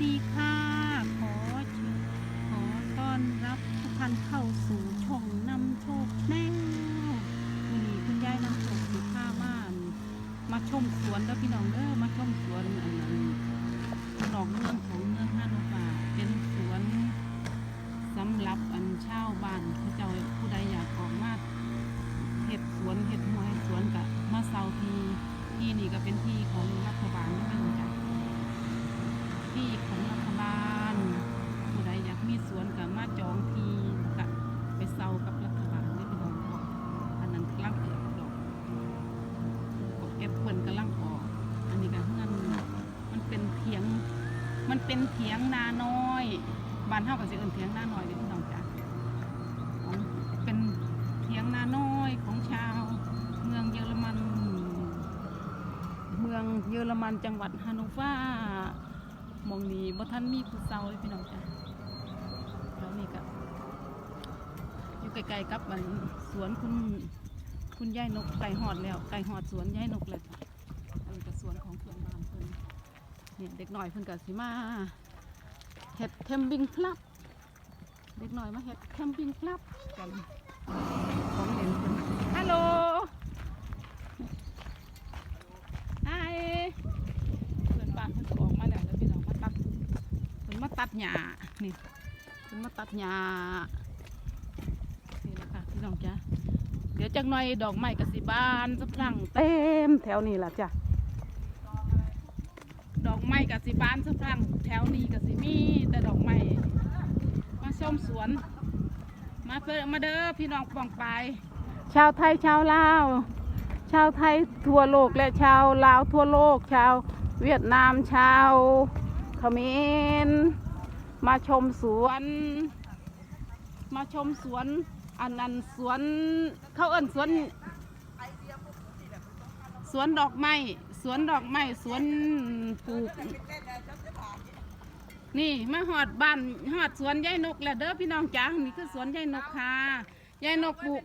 ดีค่ะ ขอเชิญขอต้อนรับทุกท่านเข้าสู่ช่องนำโชคแน่วันนี้คุณยายนำโชคสีผ้าม่านมาชมสวนแล้วพี่น้องเด้อมาชมสวนอันนั้นหนอกเมืองของเมืองฮานุบาเป็นสวนสำหรับอันเช่าบ้านเขาเจ้าผู้ใดอยากออกมาเห็ดสวนเห็ดหัวเห็ดสวนกับมาเซาทีที่นี่ก็เป็นที่ของรัฐบาลไม่รู้จั ที่ของรัฐบาลผู้ใดอยากมีสวนกับมาจองทีกับไปเซากับรัฐบาลได้พี่น้องอันนั้นกำลังเกิดดอกกบแอปเปิลกำลังออก อันนี้ก็เงินมันเป็นเถียง มันเป็นเถียงนาน้อยบ้านเฮาก็สิเอิ้นเถียงนาน้อยเด้พี่น้องจ้ะของเป็นเถียงนาน้อยของชาว เมืองเยอรมัน เมืองเยอรมันจังหวัดฮานโนเวา มองนี้บ่ทันมีผู้เซาเลยพี่น้องจ้ะแล้วนี่ก็อยู่ใกลๆกับมันสวนคุณคุณยายนกไก่หอดแล้วไก่หอดสวนยายนกเลยจ้ะอันนี้ก็สวนของเพื่อนบ้านเพิ่นนี่เด็กหน่อยเพิ่นก็สิมาเฮ็ดแคมปิ้งคลับเด็กหน่อยมาเฮ็ดแคมปิ้งคลับกันของเล่นฮัลโหล ไอ้เพื่อนบ้านเพิ่นก็ออกมาแล้วแล้วพี่น้องมาตัดเพิ่นมา ตัดหญ้านี่เพิ่นมาตัดหญ้านี่แหละค่ะพี่น้องจ้ะเดี๋ยวจักหน่อยดอกไม้กสิบานสะพรั่งเต็มแถวนี้ล่ะจ้ะดอกไม้กสิบานสะพรั่งแถวนี้กสิมีแต่ดอกไม้มาชมสวน มาเพิ่นมาเด้อพี่น้องปองไปชาวไทยชาวลาวชาวไทยทั่วโลกและชาวลาวทั่วโลก ชาวเวียดนามชาวเขมร มาชมสวน มาชมสวน อันนั้นสวนเขาเอิ้นสวน สวนดอกไม้สวนดอกไม้สวนปลูก นี่มาหอดบ้านหอดสวนยายนกแล้วเด้อพี่น้องจ้านี่คือสวนยายนกค่ะยายนกปลูก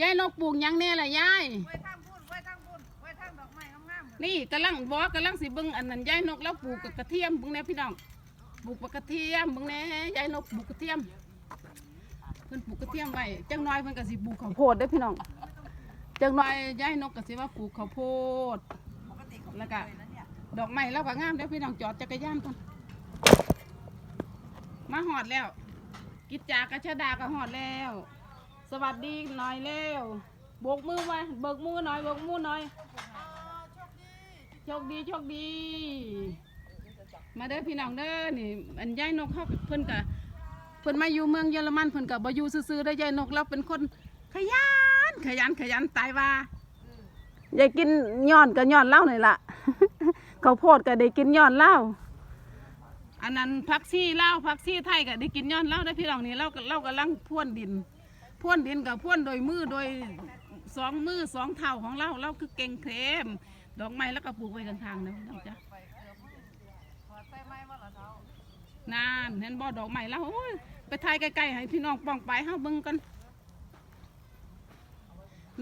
ยายนกปลูกหยังแน่ล่ะยายไว้ทางพุ่นไว้ทางพุ่นไว้ทางดอกไม้งามนี่กำลังบอกกำลังสิเบิ่งอันนั้นยายนกแล้วปลูกกับกระเทียมเบิ่งแน่พี่น้อง ปลูกกระเทียมบางแน่ยายนกปลูกกระเทียมเพิ่นปลูกกระเทียมไว้จังน้อยเพิ่นก็สิปลูกข้าวโพดเด้อพี่น้องจังน้อยยายนกก็สิว่าปลูกข้าวโพดแล้วก็เลยนดอกไม้แล้วก็งามเด้อพี่น้องจอดจักรยานก่อนมาหอดแล้ว กิจจากระชดาก็หอดแล้ว สวัสดีหน่อยเร็วโบกมือไว้เบิกมือหน่อยเบิกมือหน่อยโชคดีโชคดี มาเด้อพี่น้องเด้อนี่อันยายนกเขาเพิ่นกะเพิ่นมาอยู่เมืองเยอรมันเพิ่นกะบ่อยู่ซื่อๆได้อยายนกเราเป็นคนขยันขยันขยันตายว่าอยากกินย้อนก็ย้อนเหล้าหน่อยล่ะข้าวโพดก็ได้กินย้อนเหล้าอันนั้นผักชีลาวผักชีไทยก็ได้กินย้อนเหล้าได้อพี่น้องนี่เราก็เรากำลังพ่วนดินพ่วนดินกับพ่วนโดยมือโดยสองมือสองเท้าของเราเราคือเก่งเทมดอกไม้แล้วก็ปลูกไว้ข้างๆนะพี่น้องจ้ะ ขอใส่ไม้มาละเท้าน นานเห็นบ่ดอกไม้แล้วไปถ่ายใกล้ๆให้พี่น้องป้องไปเฮาเบิ่งกัน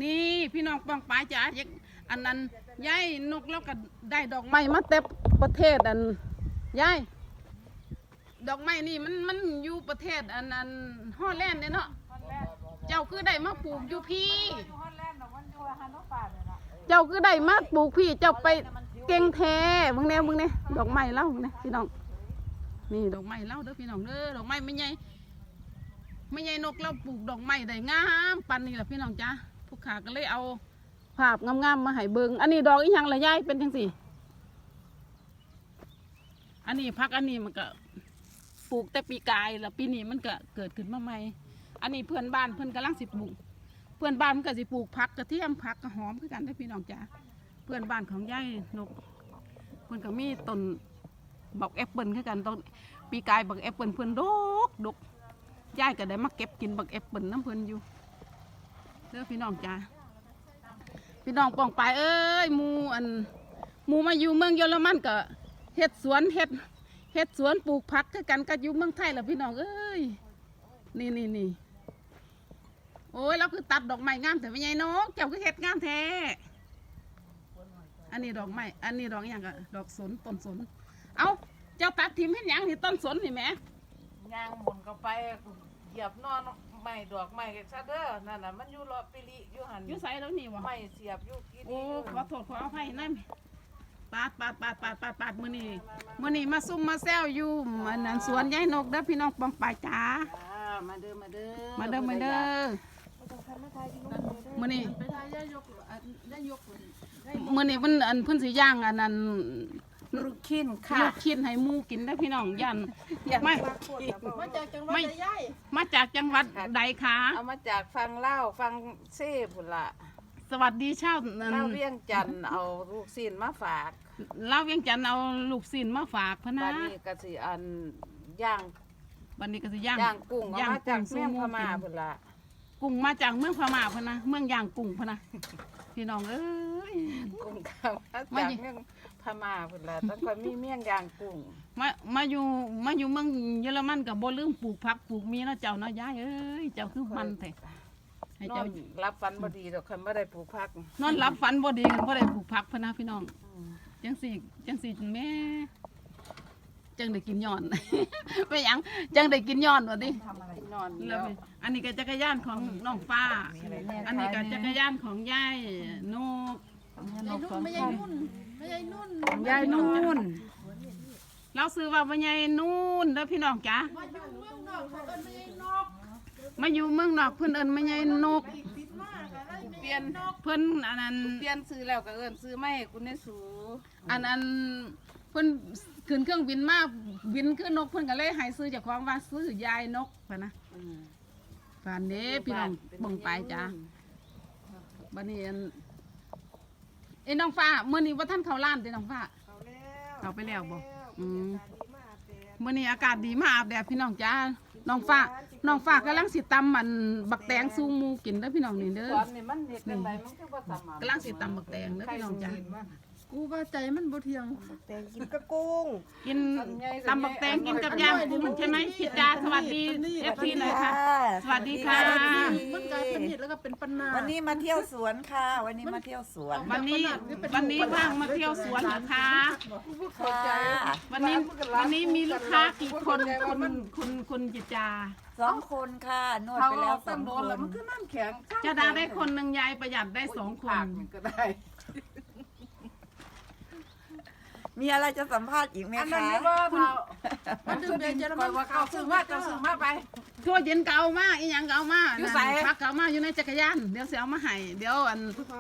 นี่พี่น้องป้องไปจ้ะอยากอันนั้นยายนกแล้วก็ได้ดอกไม้มาเต็มประเทศอันยายดอกไม้นี่มันมันอยู่ประเทศอันนั้นฮอลแลนด์เนี่ยเนาะเจ้าคือได้มาปลูกอยู่พี่ฮอลแลนด์ดอกมันอยู่ฮันโนฟาเนาะเจ้าคือได้มาปลูกพี่เจ้าไปเก่งแท้มึงแน่มึงแน่ดอกไม้เล่ามึงแน่พี่น้อง นี่ดอกไม้เล่าเด้อพี่น้องเด้อดอกไม้ไม่ใหญ่ไม่ใหญ่นกเราปลูกดอกไม้ได้งามปันนี่แหละพี่น้องจ้าผู้ขาก็เลยเอาภาพงามๆมาให้เบิงอันนี้ดอกอีหยังละยายเป็นจังสี่ อันนี้พักอันนี้มันก็ปลูกแต่ปีกายแล้วปีนี้มันก็เกิดขึ้นมาใหม่ อันนี้เพื่อนบ้านเพื่อนกำลังสิปลูก เพื่อนบ้านมันก็สิปลูกผักกระเทียมผักกระหอมคือกันได้พี่น้องจ้าเพื่อนบ้านของยายนกเพื่อนก็มีต้น บักแอปเปิลคือกันต้นปีกายบักแอปเปิลเพื่อนดกดกยายก็ได้มาเก็บกินบักแอปเปิลน้ำเพื่อนอยู่เด้อพี่น้องจ้าพี่น้องปองไปเอ้ยมูอันมูมาอยู่เมืองเยอรมันก็เฮ็ดสวนเฮ็ดเฮ็ดสวนปลูกผักคือกันก็อยู่เมืองไทยแหละพี่น้องเอ้ยนี่นี่นี่โอ้ยเราคือตัดดอกไม้งามแต่ไม่ใหญ่นกเจ้าคือเห็ดงามแท้อันนี้ดอกไม้อันนี้ดอกอย่างกะดอกสนต้นสน เอาเจ้าตัดทิมเฮ็ดหยังนี่ต้นสนนี่แหมย่างหมุนเข้าไปเหยียบนอนไม้ดอกไม้ซะเด้อนั่นน่ะมันอยู่รอบปิลิอยู่หันอยู่ไสแล้วนี่วะไม้เสียบอยู่กินโอ้ขอโทษขออภัยนั่นปาดปาดปาดปาดปาดปาดมื้อนี้มื้อนี้มาซุ่มมาแซวอยู่อันนั้นสวนยายนกเด้อพี่น้องปองปายจ๋าอ่ามาเด้อมาเด้อมาเด้อมาเด้อมื้อนี้ไปทายย่ายกอันย่ายกมื้อนี้เพิ่นอันเพิ่นสิย่างอันนั้น ลูกชิ้นค่ะลูกชิ้นให้หมูกินเด้อพี่น้องยัน ไม่ มาจากจังหวัดไม่ ใดย่ายมาจากจังหวัดใดคะเอามาจากฟังเล่าวฟังเซ่พุ่นละสวัสดีชาวอันเล่าเวียงจันทน์เอาลูกศิลมาฝากเล่าวเวียงจันทน์เอาลูกศิลมาฝากพะนะบัดนี้ก็สิอันย่างบัดนี้ก็สิย่างย่างกุ้งเอาย่างมาจากกุ้งเมียงสู้พหมูม่ากินพุ่นละกุ้งมาจากเมืองพม่าพะนะเมืองย่างกุ้งพะนะพี่น้องเอ้ย กุ้งข้าวมามาจากอยู่เมียง พม่าพุ่นละตั้งแต่มีเมียงย่างกุ้งมามาอยู่มาอยู่เมืองเยอรมันกับบ่ลืมปลูกผักปลูกมีเนาะเจ้าเนาะยายเอ้ยเจ้าคือมันแท้ให้นอเจ้านรับฟันบ่ดีดอกคันบ่ได้ปลูกผักนอนหลับฝันบ่ดีกันบ่ได้ปลูกผักพะนะพี่น้องจังสี่จังสี่แม่จังได้กินย้อน ไปหยังจังได้กินย้อนวะดินอนแล้แล้ววไปอันนี้ก็จักรยานของน้องฟ้า อันนี้ก็จักรยานของยายนกไม่ใช่นุ่นไม่ใช่นุ่น ยายนุ่นเราซื้อว่าว่ายายนุ่นเด้อพี่น้องจ๋ามาอยู่เมืองนอกเพิ่นเอิ้นแม่ยายนกเปลี่ยนเพิ่นอันนั้นเปลี่ยนซื้อแล้วก็เอิ้นซื้อไม่ให้คุณในสูอันอันเพิ่นขึ้นเครื่องบินมาบินขึ้นนกเพิ่นก็เลยให้ซื้อเจ้าของว่าซื้อยายนกพะนะอืมฟานเด้พี่น้องเบิ่งไปจ้าบัดนี้อันเอ้ยน้องฟ้ามื้อนี้บ่ทันเข้าร้านเด้น้องฟ้า เขาแล้วเข้าไปแล้วบ่อืมมื้อนี้อากาศดีมาอาบแดดพี่น้องจ้าน้องฟ้าน้องฟ้ากำลังสิตำมันบักแตงสู้หมูกินเด้อพี่น้องนี่เด้อ สอนนี่มันเฮ็ดจังไดมันคือบ่สม่ำกำลังสิตำบักแตงเด้อพี่น้องจ้ากู ว่าใจมันบ่เที่ยงแต่งกินกระกุ้งกินตำบักแตงกินกับย่างกุ้งใช่ไหมพี่จ้าสวัสดี FP หน่อยค่ะสวัสดีค่ะมันกลายเป็นเห็ดแล้วก็เป็นปัญหาวันนี้มาเที่ยวสวนค่ะ วันนี้มาเที่ยวสวน วันนี้วันนี้ว่างมาเที่ยวสวนเหรอคะค่ะวันนี้วันนี้มีลูกค้ากี่คนคุณคุณคุณจิตจาสองคนค่ะนวดเขาไปแล้แล้ววสตั้องงโดคนแล้วมันนคือน้ำแข็งจะดาได้คนหนึ่งยายประหยัดได้สองคนก็ได้ มีอะไรจะสัมภาษณ์อีกไหมอันนั้นคะนี่ว่าเรามันคือเดี๋ยวจะมาว่าเขาซื้อมาเจ้าซื้อมาไป ทั่วเย็นเก่ามาอีหยังเก่ามาอยู่ไส พักเก่ามาอยู่ในจักรยานเดี๋ยวเสียเอามาให้เดี๋ยวอัน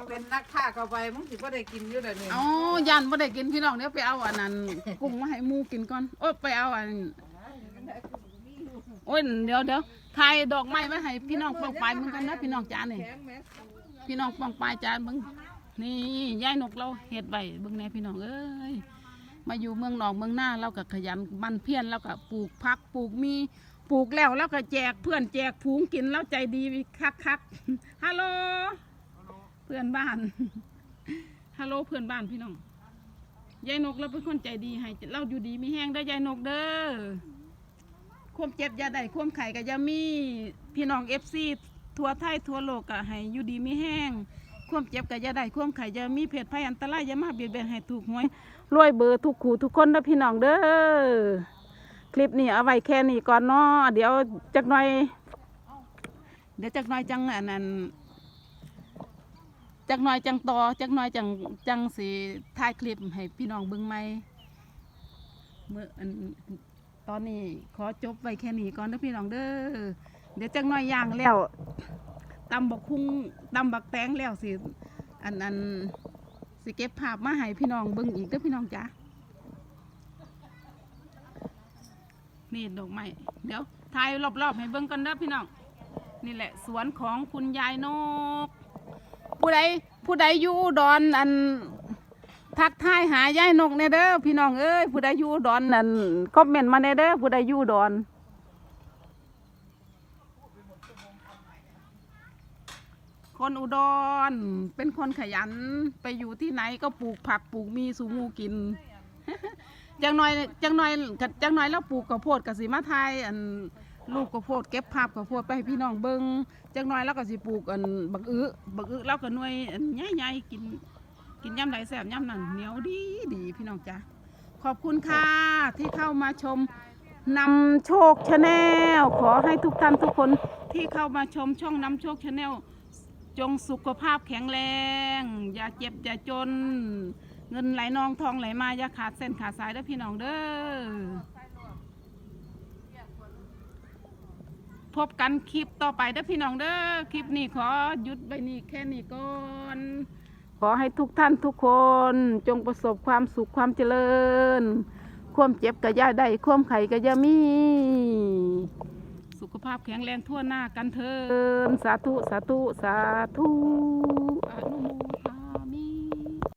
เป็นนักฆ่าเข้าไปมึงสิบ่ได้กินอยู่เดี๋ยวนี้เอายันบ่ได้กินพี่น้องเดี๋ยวไปเอาอันนั้นกุ้งมาให้หมูกินก่อนโอ้ยไปเอาอันโอ้ยเดี๋ยวเดี๋ยวถ่ายดอกไม้ไว้ให้พี่น้องปองปลายมึงกันนะพี่น้องจ้านี่แข็งไหมพี่น้องปองปลายจ้าเบิ่งนี่ยายนกเราเฮ็ดไว้เบิ่งแน่พี่น้องเอ้ย มาอยู่เมืองนอกเมืองหน้าเราก็ขยันมันเพียรแล้วก็ปลูกผักปลูกมีปลูกแล้วแล้วก็แจกเพื่อนแจกฝูงกินแล้วใจดีคักคักฮัลโหลเพื่อนบ้านฮัลโหลเพื่อนบ้านพี่น้องยายนกเราเป็นคนใจดีให้เราอยู่ดีมีแห้งได้ยายนกเด้อความเจ็บยาได้ความไข่ก็อยามีพี่น้องเอฟซีทั่วไทยทั่วโลกก็ให้อยู่ดีมีแห้ง ความเจ็บก็อยาได้ความไข่อยามีเพศภัยอันตรายอย่ามาเบียดเบียนให้ถูกหวยรวยเบอร์ทุกขู่ทุกคนนะพี่น้องเด้อคลิปนี้เอาไว้แค่นี้ก่อนเนาะเดี๋ยวจักหน่อย เดี๋ยวจักหน่อยจังอันนั้นจักหน่อยจังต่อจักหน่อยจังจังสีถ่ายคลิปให้พี่น้องเบิ่งใหมเมื่ออันตอนนี้ขอจบไว้แค่นี้ก่อนนะพี่น้องเด้อเดี๋ยวจักหน่อยย่างแล้ว ตำบักคุ้งตำบักแตงแล้วสิ อันอันสิเก็บภาพมาให้พี่น้องเบิ่งอีกเด้อพี่น้องจ้านี่ดอกไม้เดี๋ยวถ่ายรอบๆให้เบิ่งกันเด้อพี่น้อง นี่แหละสวนของคุณยายนก ผู้ใดผู้ใดอยู่ดอนอันทักทายหายายนกเนเด้อพี่น้องเอ้ยผู้ใดอยู่ดอนอันคอมเมนต์มาเนเด้อผู้ใดอยู่ดอน คนอุดร เป็นคนขยัน ไปอยู่ที่ไหนก็ปลูกผักปลูกมีสูงูกิน จังหน่อยจังหน่อยจังหน่อยแล้วปลูกข้าวโพดกับสีมาไทยอันลูกข้าวโพดเก็บภาพข้าวโพดไปให้พี่น้องเบิงจังหน่อยแล้วก็สิปลูกอันบักอื้อบักอื้อแล้วก็หน่วยอันใหญ่ๆกินกินย่ำใดแซ่บย่ำนั่นเหนียวดีดีพี่น้องจ้ะขอบคุณค่ะที่เข้ามาชมนำโชคชาแนลขอให้ทุกท่านทุกคนที่เข้ามาชมช่องนำโชคชาแนล จงสุขภาพแข็งแรง อย่าเจ็บ อย่าจน เงินไหลนองทองไหลมา อย่าขาดเส้นขาดสายเด้อพี่น้องเด้อ พบกันคลิปต่อไปเด้อพี่น้องเด้อ คลิปนี้ขอหยุดไปนี่แค่นี้ก่อน ขอให้ทุกท่านทุกคน จงประสบความสุขความเจริญ ความเจ็บก็ย่าได้ ความไข่ก็ย่ามี สุขภาพแข็งแรงทั่วหน้ากันเถินสาธุ สาธุ สาธุอนุโมท